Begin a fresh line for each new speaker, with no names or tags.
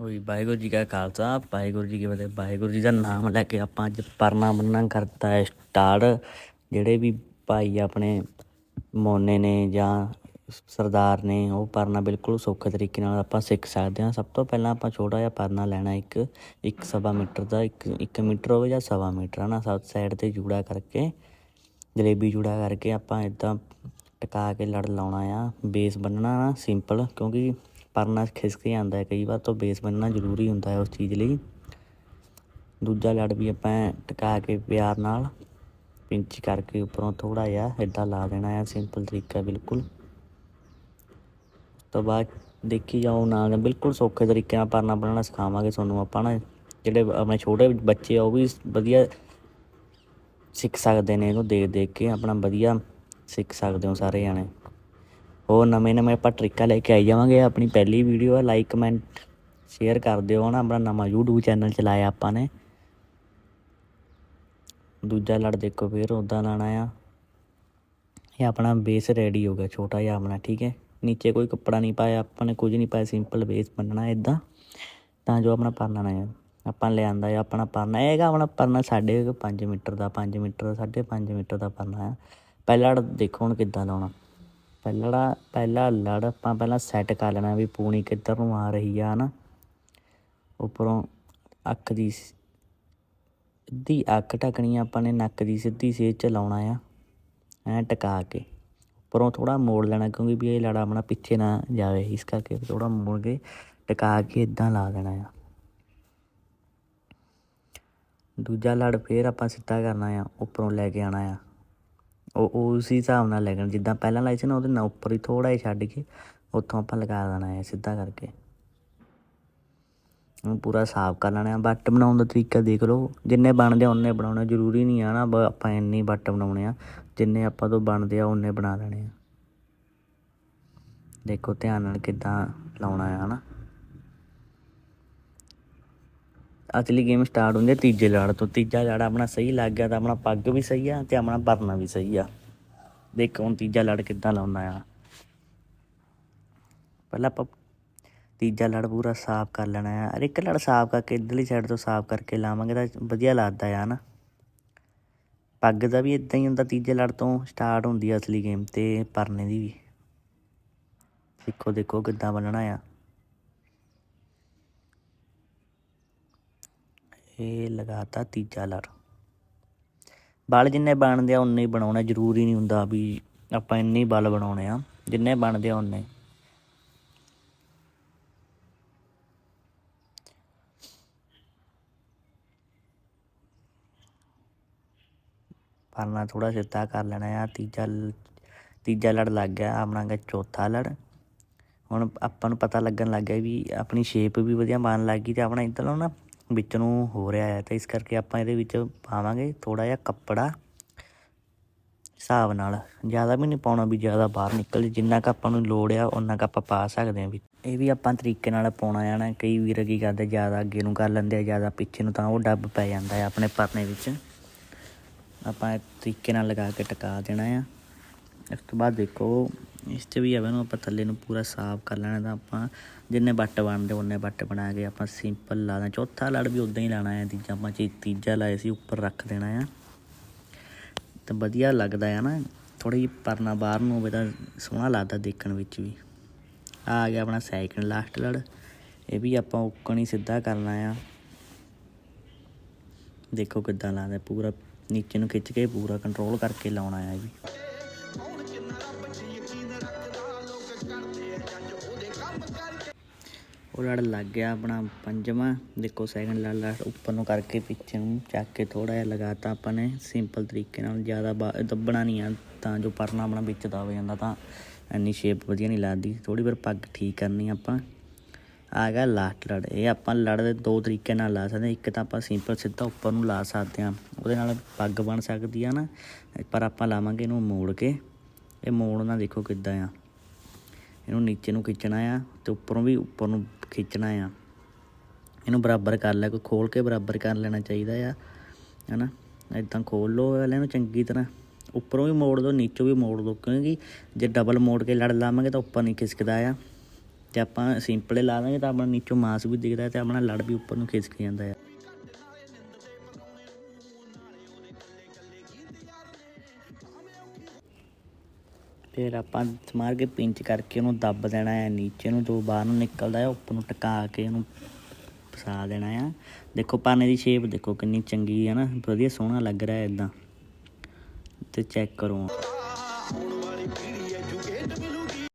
ਹੋਈ ਵਾਹਿਗੁਰੂ ਜੀ ਕਾ ਖਾਲਸਾ, ਵਾਹਿਗੁਰੂ ਜੀ ਕੀ ਫਤਿਹ, ਵਾਹਿਗੁਰੂ ਜੀ ਦਾ ਨਾਮ ਲੈ ਕੇ ਆਪਾਂ ਅੱਜ ਪਰਨਾ ਬੰਨਣਾ ਕਰਤਾ ਹੈ ਸਟਾਰਟ ਜਿਹੜੇ ਵੀ ਭਾਈ ਆਪਣੇ ਮੋਨੇ ਨੇ ਜਾਂ ਸਰਦਾਰ ਨੇ, ਉਹ ਪਰਨਾ ਬਿਲਕੁਲ ਸੌਖੇ ਤਰੀਕੇ ਨਾਲ ਆਪਾਂ ਸਿੱਖ ਸਕਦੇ ਹਾਂ। ਸਭ ਤੋਂ ਪਹਿਲਾਂ ਆਪਾਂ ਛੋਟਾ ਜਿਹਾ ਪਰਨਾ ਲੈਣਾ ਇੱਕ ਇੱਕ ਸਵਾ ਮੀਟਰ ਦਾ, ਇੱਕ ਇੱਕ ਮੀਟਰ ਹੋਵੇ ਜਾਂ ਸਵਾ ਮੀਟਰ, ਹੈ ਨਾ? ਸੱਤ ਸਾਈਡ ਤੇ ਜੂੜਾ ਕਰਕੇ, ਜਲੇਬੀ ਜੂੜਾ ਕਰਕੇ ਆਪਾਂ ਇਦਾਂ ਟਿਕਾ ਕੇ ਲੜ ਲਾਉਣਾ ਆ। ਬੇਸ ਬੰਨਣਾ ਨਾ, ਸਿੰਪਲ, ਕਿਉਂਕਿ ਪਰਨਾ ਖਿਸਕ ਜਾਂਦਾ ਹੈ, ਕਈ ਵਾਰ ਤੋਂ ਬੇਸ ਬੰਨਣਾ ਜ਼ਰੂਰੀ ਹੁੰਦਾ ਹੈ ਉਸ ਚੀਜ਼ ਲਈ। ਦੂਜਾ ਲੜ ਵੀ ਆਪਾਂ ਟਿਕਾ ਕੇ ਪਿਆਰ ਨਾਲ ਪਿੰਚ ਕਰਕੇ ਉੱਪਰੋਂ ਥੋੜਾ ਜਿਹਾ ਇਦਾਂ ਲਾ ਦੇਣਾ ਹੈ ਸਿੰਪਲ ਤਰੀਕਾ ਬਿਲਕੁਲ। ਉਸ ਤੋਂ ਬਾਅਦ ਦੇਖੀ ਜਾਓ ਨਾਲ ਬਿਲਕੁਲ ਸੌਖੇ ਤਰੀਕੇ ਨਾਲ ਪਰਨਾ ਬਣਾਉਣਾ ਸਿਖਾਵਾਂਗੇ ਤੁਹਾਨੂੰ ਆਪਾਂ ਨਾ। ਜਿਹੜੇ ਆਪਣੇ ਛੋਟੇ ਬੱਚੇ ਆ, ਉਹ ਵੀ ਵਧੀਆ ਸਿੱਖ ਸਕਦੇ ਨੇ, ਇਹਨੂੰ ਦੇਖ ਦੇਖ ਕੇ ਆਪਣਾ ਵਧੀਆ ਸਿੱਖ ਸਕਦੇ ਹੋ ਸਾਰੇ ਜਾਣੇ। ਹੋਰ ਨਵੇਂ ਨਵੇਂ ਆਪਾਂ ਟ੍ਰਿਕਾਂ ਲੈ ਕੇ ਆਈ ਜਾਵਾਂਗੇ। ਆਪਣੀ ਪਹਿਲੀ ਵੀਡੀਓ ਆ ਲਾਈਕ ਕਮੈਂਟ ਸ਼ੇਅਰ ਕਰ ਦਿਓ। ਨਾ ਆਪਣਾ ਨਵਾਂ YouTube ਚੈਨਲ ਚਲਾਇਆ ਆਪਾਂ ਨੇ। ਦੂਜਾ ਲੜ ਦੇਖੋ ਫਿਰ ਉਦਾਂ ਲਾਣਾ ਆ। ਇਹ ਆਪਣਾ ਬੇਸ ਰੈਡੀ ਹੋ ਗਿਆ, ਛੋਟਾ ਜਿਹਾ ਆਪਣਾ, ਠੀਕ ਹੈ? ਨੀਚੇ ਕੋਈ ਕੱਪੜਾ ਨਹੀਂ ਪਾਇਆ, ਆਪਾਂ ਨੇ ਕੁਝ ਨਹੀਂ ਪਾਇਆ ਸਿੰਪਲ ਬੇਸ ਬੰਨਣਾ ਇਦਾਂ ਤਾਂ ਜੋ ਆਪਣਾ ਪਰਨਾ ਨਾ ਆ ਆਪਾਂ ਲਿਆਂਦਾ ਆ ਆਪਣਾ ਪਰਨਾ। ਇਹ ਹੈਗਾ ਆਪਣਾ ਪਰਨਾ ਸਾਡੇ 5 ਮੀਟਰ ਦਾ 5 ਮੀਟਰ ਦਾ 5.5 ਮੀਟਰ ਦਾ ਪਰਨਾ ਆ। ਪਹਿਲਾ ਲੜ ਦੇਖੋ ਹੁਣ ਕਿੱਦਾਂ ਲਾਉਣਾ ਪਹਿਲਾ ਪਹਿਲਾ ਲੜ ਆਪਾਂ ਪਹਿਲਾਂ ਸੈੱਟ ਕਰ ਲੈਣਾ ਵੀ ਪੂਣੀ ਕਿੱਧਰ ਨੂੰ ਆ ਰਹੀ ਆ ਨਾ ਉੱਪਰੋਂ ਅੱਖ ਦੀ ਸਿੱਧੀ ਅੱਖ ਢਕਣੀ ਆ, ਆਪਾਂ ਨੇ ਨੱਕ ਦੀ ਸਿੱਧੀ ਸੇਜ ਚ ਲਾਉਣਾ ਆ, ਐ ਟਿਕਾ ਕੇ। ਉੱਪਰੋਂ ਥੋੜਾ ਮੋੜ ਲੈਣਾ, ਕਿਉਂਕਿ ਵੀ ਇਹ ਲੜਾ ਆਪਣਾ ਪਿੱਛੇ ਨਾ ਜਾਵੇ, ਇਸ ਕਰਕੇ ਥੋੜਾ ਮੋੜ ਕੇ ਟਿਕਾ ਕੇ ਇਦਾਂ ਲਾ ਦੇਣਾ ਆ। ਦੂਜਾ ਲੜ ਫੇਰ ਆਪਾਂ ਸਿੱਧਾ ਕਰਨਾ ਆ, ਉੱਪਰੋਂ ਲੈ ਕੇ ਆਣਾ ਆ। ਉਹ ਉਹ ਉਸੇ ਹਿਸਾਬ ਨਾਲ ਲੱਗਣ, ਜਿੱਦਾਂ ਪਹਿਲਾਂ ਲਾਈ ਸੀ ਨਾ, ਉਹਦੇ ਨਾਲ ਉੱਪਰ ਹੀ ਥੋੜਾ ਜਿਹਾ ਛੱਡ ਕੇ ਉੱਥੋਂ ਆਪਾਂ ਲਗਾ ਦੇਣਾ ਹੈ, ਸਿੱਧਾ ਕਰਕੇ। ਉਹਨੂੰ ਪੂਰਾ ਸਾਫ਼ ਕਰ ਲੈਣਾ ਬੱਟ ਬਣਾਉਣ ਦਾ ਤਰੀਕਾ ਦੇਖ ਲਓ। ਜਿੰਨੇ ਬਣਦੇ ਆ ਉਨੇ ਬਣਾਉਣਾ ਜ਼ਰੂਰੀ ਨਹੀਂ ਆ ਨਾ, ਬ- ਆਪਾਂ ਇੰਨੀ ਬੱਟ ਬਣਾਉਣੇ ਆ। ਜਿੰਨੇ ਆਪਾਂ ਤੋਂ ਬਣਦੇ ਆ ਉਨੇ ਬਣਾ ਲੈਣੇ ਆ। ਦੇਖੋ, ਧਿਆਨ ਨਾਲ ਕਿੱਦਾਂ ਲਾਉਣਾ ਹੈ, ਹਨਾ? ਅਸਲੀ ਗੇਮ ਸਟਾਰਟ ਹੁੰਦੀ ਹੈ ਤੀਜੇ ਲੜ ਤੋਂ। ਤੀਜਾ ਲੜ ਆਪਣਾ ਸਹੀ ਲੱਗ ਗਿਆ ਤਾਂ ਆਪਣਾ ਪੱਗ ਵੀ ਸਹੀ ਆ ਤੇ ਆਪਣਾ ਭਰਨਾ ਵੀ ਸਹੀ ਆ। ਦੇਖੋ ਹੁਣ ਤੀਜਾ ਲੜ ਕਿੱਦਾਂ ਲਾਉਣਾ ਆ। ਪਹਿਲਾਂ ਆਪਾਂ ਤੀਜਾ ਲੜ ਪੂਰਾ ਸਾਫ਼ ਕਰ ਲੈਣਾ ਆ। ਅਰੇ ਇੱਕ ਲੜ ਸਾਫ਼ ਕਰਕੇ ਇਧਰਲੀ ਸਾਈਡ ਤੋਂ ਸਾਫ਼ ਕਰਕੇ ਲਾਵਾਂਗੇ ਤਾਂ ਵਧੀਆ ਲੱਗਦਾ ਆ ਨਾ। ਪੱਗ ਦਾ ਵੀ ਇਦਾਂ ਹੀ ਹੁੰਦਾ ਤੀਜੇ ਲੜ ਤੋਂ ਸਟਾਰਟ ਹੁੰਦੀ ਆ ਅਸਲੀ ਗੇਮ ਤੇ ਪਰਨੇ ਦੀ ਵੀ। ਦੇਖੋ ਦੇਖੋ ਕਿੱਦਾਂ ਬੰਨਣਾ ਆ। ਇਹ ਲਗਾਤਾ ਤੀਜਾ ਲੜ ਬਲ ਜਿੰਨੇ ਬਣਦੇ ਆ ਉਨੇ ਹੀ ਬਣਾਉਣਾ। ਜ਼ਰੂਰੀ ਨਹੀਂ ਹੁੰਦਾ ਵੀ ਆਪਾਂ ਇੰਨੇ ਹੀ ਬਲ ਬਣਾਉਣੇ ਆ। ਜਿੰਨੇ ਬਣਦੇ ਆ ਉਨੇ ਪਰਨਾ ਥੋੜਾ ਸਿੱਧਾ ਕਰ ਲੈਣਾ ਆ। ਤੀਜਾ ਤੀਜਾ ਲੜ ਲੱਗ ਗਿਆ। ਆਪਣਾ ਗਾ ਚੌਥਾ ਲੜ। ਹੁਣ ਆਪਾਂ ਨੂੰ ਪਤਾ ਲੱਗਣ ਲੱਗ ਗਿਆ ਵੀ ਆਪਣੀ ਸ਼ੇਪ ਵੀ ਵਧੀਆ ਬਣ ਲੱਗ ਗਈ ਤੇ ਆਪਣਾ ਇੱਧਰ ਨਾ ਵਿੱਚ ਨੂੰ ਹੋ ਰਿਹਾ ਹੈ ਤੇ ਇਸ ਕਰਕੇ ਆਪਾਂ ਇਹਦੇ ਵਿੱਚ ਪਾਵਾਂਗੇ ਥੋੜਾ ਜਿਹਾ ਕੱਪੜਾ ਹਿਸਾਬ ਨਾਲ। ਜ਼ਿਆਦਾ ਵੀ ਨਹੀਂ ਪਾਉਣਾ ਵੀ ਜ਼ਿਆਦਾ ਬਾਹਰ ਨਿਕਲ ਜੇ। ਜਿੰਨਾ ਕੁ ਆਪਾਂ ਨੂੰ ਲੋੜ ਆ ਉਹਨਾਂ ਕੁ ਆਪਾਂ ਪਾ ਸਕਦੇ ਹਾਂ ਵੀ ਇਹ ਵੀ ਆਪਾਂ ਤਰੀਕੇ ਨਾਲ ਪਾਉਣਾ ਆ ਕਈ ਵੀਰ ਕੀ ਕਰਦੇ, ਜ਼ਿਆਦਾ ਅੱਗੇ ਨੂੰ ਕਰ ਲੈਂਦੇ ਆ, ਜ਼ਿਆਦਾ ਪਿੱਛੇ ਨੂੰ ਤਾਂ ਉਹ ਡੱਬ ਪੈ ਜਾਂਦਾ ਹੈ ਆਪਣੇ ਪਰਨੇ ਵਿੱਚ। ਆਪਾਂ ਤਰੀਕੇ ਨਾਲ ਲਗਾ ਕੇ ਟਿਕਾ ਦੇਣਾ ਆ। ਇਸ ਤੋਂ ਬਾਅਦ ਦੇਖੋ, ਇਸ 'ਤੇ ਵੀ ਆਵੇ ਨੂੰ ਆਪਾਂ ਥੱਲੇ ਨੂੰ ਪੂਰਾ ਸਾਫ਼ ਕਰ ਲੈਣਾ ਤਾਂ ਆਪਾਂ ਜਿੰਨੇ ਬੱਟ ਬਣਦੇ, ਉਹਨੇ ਬੱਟ ਬਣਾ ਕੇ ਆਪਾਂ ਸਿੰਪਲ ਲਾ ਦੇਣਾ। ਚੌਥਾ ਲੜ ਵੀ ਉਦਾਂ ਹੀ ਲਾਣਾ ਹੈ, ਤੀਜਾ ਆਪਾਂ ਚੀ, ਤੀਜਾ ਲਾਇਆ ਸੀ, ਉੱਪਰ ਰੱਖ ਦੇਣਾ ਆ। ਤਾਂ ਵਧੀਆ ਲੱਗਦਾ ਆ ਨਾ ਥੋੜੀ ਜਿਹੀ ਪਰਨਾ ਬਾਹਰ ਨੂੰ ਹੋਵੇ ਤਾਂ ਸੋਹਣਾ ਲੱਗਦਾ ਦੇਖਣ ਵਿੱਚ ਵੀ। ਆ ਗਿਆ ਆਪਣਾ ਸੈਕਿੰਡ ਲਾਸਟ ਲੜ, ਇਹ ਵੀ ਆਪਾਂ ਉੱਕਣ ਹੀ ਸਿੱਧਾ ਕਰਨਾ ਆ। ਦੇਖੋ ਕਿੱਦਾਂ ਲਾਉਂਦਾ ਪੂਰਾ ਨੀਚੇ ਨੂੰ ਖਿੱਚ ਕੇ ਪੂਰਾ ਕੰਟਰੋਲ ਕਰਕੇ ਲਾਉਣਾ ਆ ਇਹ ਵੀ। ਉਹ ਲੜ ਲੱਗ ਗਿਆ ਆਪਣਾ ਪੰਜਵਾਂ, ਦੇਖੋ ਸੈਕਿੰਡ ਲੜ ਲੜ ਉੱਪਰ ਨੂੰ ਕਰਕੇ ਪਿੱਛੇ ਨੂੰ ਚੱਕ ਕੇ ਥੋੜਾ ਜਿਹਾ ਲਗਾਤਾ ਆਪਾਂ ਨੇ ਸਿੰਪਲ ਤਰੀਕੇ ਨਾਲ, ਜ਼ਿਆਦਾ ਬਾ- ਦੱਬਣਾ ਨਹੀਂ ਆ, ਤਾਂ ਜੋ ਪਰਨਾ ਆਪਣਾ ਵਿੱਚ ਦਬ ਜਾਂਦਾ ਤਾਂ ਇੰਨੀ ਸ਼ੇਪ ਵਧੀਆ ਨਹੀਂ ਲੱਗਦੀ ਥੋੜੀ ਵਾਰ ਪੱਗ ਠੀਕ ਕਰਨੀ ਆਪਾਂ। ਆ ਗਿਆ ਲਾਸਟ ਲੜ, ਇਹ ਆਪਾਂ ਲੜ ਦੇ ਦੋ ਤਰੀਕੇ ਨਾਲ ਲਾ ਸਕਦੇ, ਇੱਕ ਤਾਂ ਆਪਾਂ ਸਿੰਪਲ ਸਿੱਧਾ ਉੱਪਰ ਨੂੰ ਲਾ ਸਕਦੇ ਹਾਂ, ਉਹਦੇ ਨਾਲ ਪੱਗ ਬਣ ਸਕਦੀ ਆ ਨਾ, ਪਰ ਆਪਾਂ ਲਾਵਾਂਗੇ ਇਹਨੂੰ ਮੋੜ ਕੇ, ਇਹ ਮੋੜਨਾ ਦੇਖੋ ਕਿੱਦਾਂ ਆ। ਇਹਨੂੰ ਨੀਚੇ ਨੂੰ ਖਿੱਚਣਾ ਆ, ਤੇ ਉੱਪਰੋਂ ਵੀ, ਉੱਪਰ ਨੂੰ ਖਿੱਚਣਾ ਆ। ਇਹਨੂੰ ਬਰਾਬਰ ਕਰ ਲੈ, ਕੋਈ ਖੋਲ ਕੇ ਬਰਾਬਰ ਕਰ ਲੈਣਾ ਚਾਹੀਦਾ ਆ, ਹਨਾ? ਇਦਾਂ ਖੋਲ ਲਓ ਵਾਲੇ ਨੂੰ ਚੰਗੀ ਤਰ੍ਹਾਂ। ਉੱਪਰੋਂ ਵੀ ਮੋੜ ਦਿਓ ਨੀਚੋਂ ਵੀ ਮੋੜ ਦਿਓ ਕਿਉਂਕਿ ਜੇ ਡਬਲ ਮੋੜ ਕੇ ਲੜ ਲਾਵਾਂਗੇ ਤਾਂ ਉੱਪਰ ਨਹੀਂ ਖਿਸਕਦਾ ਆ। ਤੇ ਆਪਾਂ ਸਿੰਪਲੇ ਲਾ ਦਾਂਗੇ ਤਾਂ ਆਪਣਾ ਨੀਚੋਂ ਮਾਸ ਵੀ ਦਿਖਦਾ ਤੇ ਆਪਣਾ ਲੜ ਵੀ ਉੱਪਰ ਨੂੰ ਖਿਸਕ ਜਾਂਦਾ ਆ। ਫਿਰ ਆਪਾਂ ਸਮਾਰ ਕੇ ਪਿੰਚ ਕਰਕੇ ਉਹਨੂੰ ਦੱਬ ਦੇਣਾ ਹੈ, ਨੀਚੇ ਨੂੰ ਜੋ ਬਾਹਰ ਨੂੰ ਨਿਕਲਦਾ ਹੈ, ਉੱਪਰ ਨੂੰ ਟਕਾ ਕੇ ਉਹਨੂੰ ਫਸਾ ਦੇਣਾ ਆ ਦੇਖੋ ਪਾਨੇ ਦੀ ਸ਼ੇਪ ਦੇਖੋ ਕਿੰਨੀ ਚੰਗੀ ਹੈ ਨਾ, ਵਧੀਆ ਸੋਹਣਾ ਲੱਗ ਰਿਹਾ ਹੈ ਇਦਾਂ ਤੇ ਚੈੱਕ ਕਰੋ।